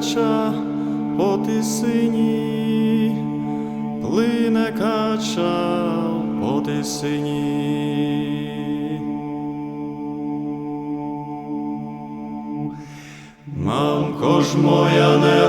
кача по тисині, плине кача по тисині. Мамко ж моя не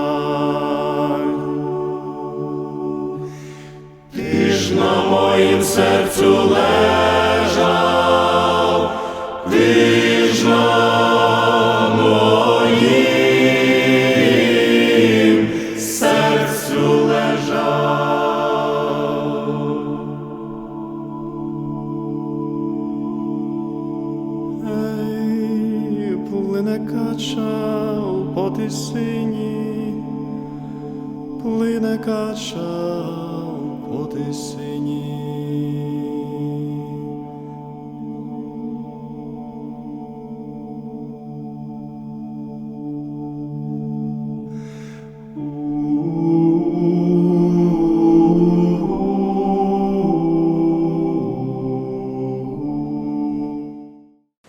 На моїм серцю лежав, ти моїм серцю лежав. Ей, плине кача у потисині, плине кача у потисині.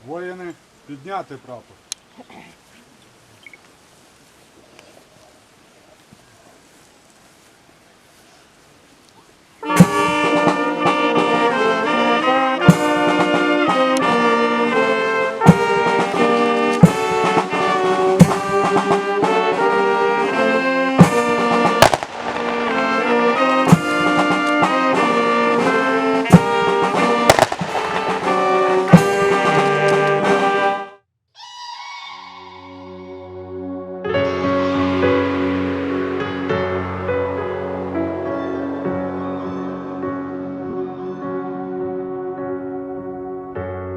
Воїни, підняти прапор.